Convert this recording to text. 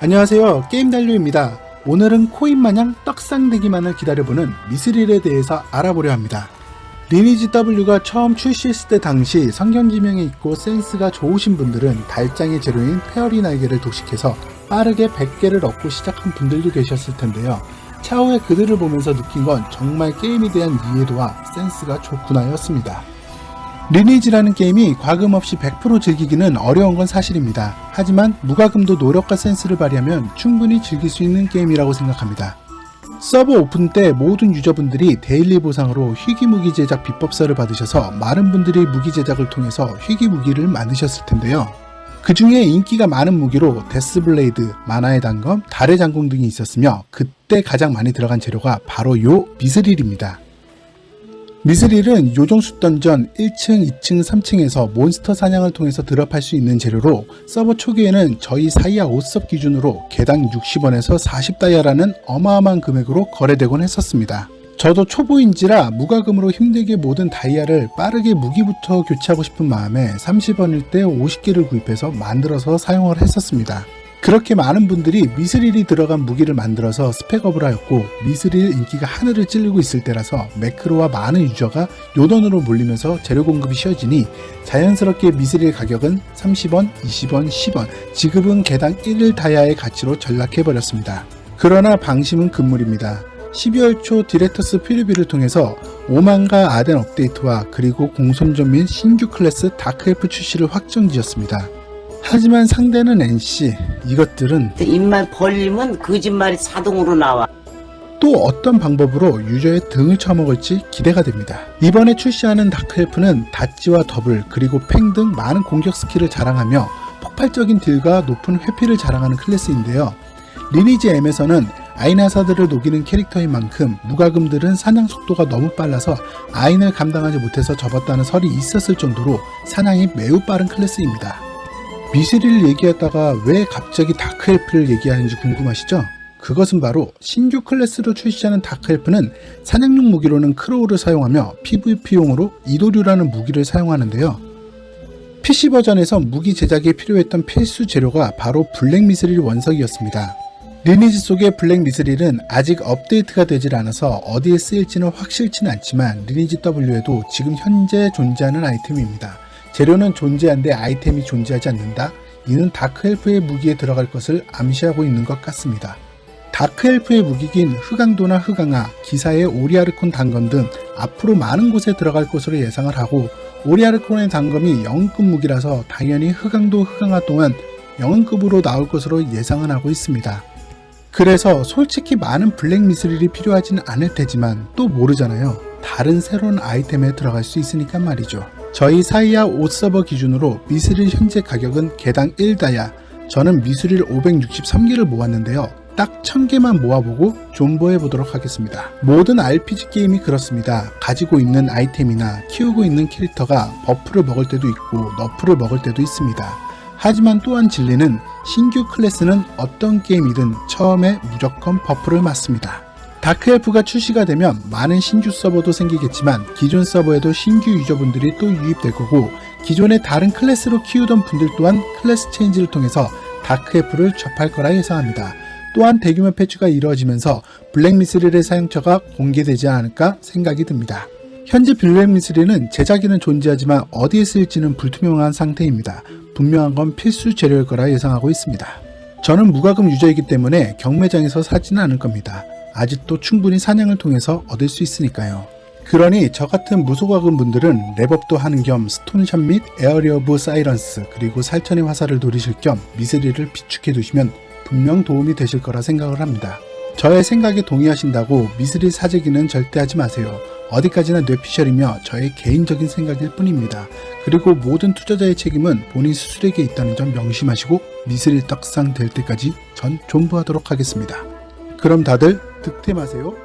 안녕하세요. 게임달류입니다. 오늘은 코인 마냥 떡상되기만을 기다려보는 미스릴에 대해서 알아보려 합니다. 리니지 W가 처음 출시했을 때 당시 성경지명에 있고 센스가 좋으신 분들은 달장의 재료인 페어리 날개를 독식해서 빠르게 100개를 얻고 시작한 분들도 계셨을 텐데요. 차후에 그들을 보면서 느낀 건 정말 게임에 대한 이해도와 센스가 좋구나 였습니다. 리니지라는 게임이 과금 없이 100% 즐기기는 어려운 건 사실입니다. 하지만 무과금도 노력과 센스를 발휘하면 충분히 즐길 수 있는 게임이라고 생각합니다. 서버 오픈 때 모든 유저분들이 데일리 보상으로 희귀무기 제작 비법서를 받으셔서 많은 분들이 무기 제작을 통해서 희귀무기를 만드셨을 텐데요. 그 중에 인기가 많은 무기로 데스블레이드, 만화의 단검, 달의 장공 등이 있었으며 그때 가장 많이 들어간 재료가 바로 요 미스릴입니다. 미스릴은 요정수 던전 1층, 2층, 3층에서 몬스터 사냥을 통해서 드랍할 수 있는 재료로 서버 초기에는 저희 사이아 5섭 기준으로 개당 60원에서 40다이아라는 어마어마한 금액으로 거래되곤 했었습니다. 저도 초보인지라 무과금으로 힘들게 모든 다이아를 빠르게 무기부터 교체하고 싶은 마음에 30원일 때 50개를 구입해서 만들어서 사용을 했었습니다. 그렇게 많은 분들이 미스릴이 들어간 무기를 만들어서 스펙업을 하였고 미스릴 인기가 하늘을 찌르고 있을 때라서 매크로와 많은 유저가 요돈으로 몰리면서 재료 공급이 쉬워지니 자연스럽게 미스릴 가격은 30원, 20원, 10원, 지급은 개당 1일 다이아의 가치로 전락해버렸습니다. 그러나 방심은 금물입니다. 12월 초 디렉터스 프리뷰를 통해서 오만가 아덴 업데이트와 그리고 공손전 및 신규 클래스 다크엘프 출시를 확정 지었습니다. 하지만 상대는 NC, 이것들은 입만 벌리면 거짓말이 자동으로 나와. 또 어떤 방법으로 유저의 등을 쳐먹을지 기대가 됩니다. 이번에 출시하는 다크엘프는 다찌와 더블 그리고 팽 등 많은 공격 스킬을 자랑하며 폭발적인 딜과 높은 회피를 자랑하는 클래스인데요. 리니지 M에서는 아인하사들을 녹이는 캐릭터인 만큼 무과금들은 사냥 속도가 너무 빨라서 아인을 감당하지 못해서 접었다는 설이 있었을 정도로 사냥이 매우 빠른 클래스입니다. 미스릴 얘기하다가 왜 갑자기 다크엘프를 얘기하는지 궁금하시죠? 그것은 바로 신규 클래스로 출시하는 다크엘프는 사냥용 무기로는 크로우를 사용하며 PVP용으로 이도류라는 무기를 사용하는데요. PC 버전에서 무기 제작에 필요했던 필수 재료가 바로 블랙 미스릴 원석이었습니다. 리니지 속의 블랙 미스릴은 아직 업데이트가 되질 않아서 어디에 쓰일지는 확실치는 않지만 리니지 W에도 지금 현재 존재하는 아이템입니다. 재료는 존재한데 아이템이 존재하지 않는다. 이는 다크엘프의 무기에 들어갈 것을 암시하고 있는 것 같습니다. 다크엘프의 무기긴 흑강도나 흑강화, 기사의 오리아르콘 단검 등 앞으로 많은 곳에 들어갈 것으로 예상을 하고 오리아르콘의 단검이 영웅급 무기라서 당연히 흑강도 흑강화 동안 영웅급으로 나올 것으로 예상을 하고 있습니다. 그래서 솔직히 많은 블랙 미스릴이 필요하지는 않을 테지만 또 모르잖아요. 다른 새로운 아이템에 들어갈 수 있으니까 말이죠. 저희 사이아 5서버 기준으로 미스릴 현재 가격은 개당 1다야. 저는 미스릴 563개를 모았는데요. 딱 1000개만 모아보고 존버해 보도록 하겠습니다. 모든 RPG 게임이 그렇습니다. 가지고 있는 아이템이나 키우고 있는 캐릭터가 버프를 먹을 때도 있고 너프를 먹을 때도 있습니다. 하지만 또한 진리는 신규 클래스는 어떤 게임이든 처음에 무조건 버프를 맞습니다. 다크엘프가 출시가 되면 많은 신규 서버도 생기겠지만 기존 서버에도 신규 유저분들이 또 유입될 거고 기존의 다른 클래스로 키우던 분들 또한 클래스 체인지를 통해서 다크엘프를 접할 거라 예상합니다. 또한 대규모 패치가 이루어지면서 블랙미스릴의 사용처가 공개되지 않을까 생각이 듭니다. 현재 블랙미스릴은 제작에는 존재하지만 어디에 쓰일지는 불투명한 상태입니다. 분명한 건 필수 재료일 거라 예상하고 있습니다. 저는 무과금 유저이기 때문에 경매장에서 사지는 않을 겁니다. 아직도 충분히 사냥을 통해서 얻을 수 있으니까요. 그러니 저 같은 무소과금 분들은 랩업도 하는 겸 스톤샷 및 에어리 오브 사이런스 그리고 살천의 화살을 노리실 겸 미스릴을 비축해 두시면 분명 도움이 되실 거라 생각을 합니다. 저의 생각에 동의하신다고 미스릴 사재기는 절대 하지 마세요. 어디까지나 뇌피셜이며 저의 개인적인 생각일 뿐입니다. 그리고 모든 투자자의 책임은 본인 스스로에게 있다는 점 명심하시고 미스릴 떡상 될 때까지 전 존버하도록 하겠습니다. 그럼 다들 득템하세요.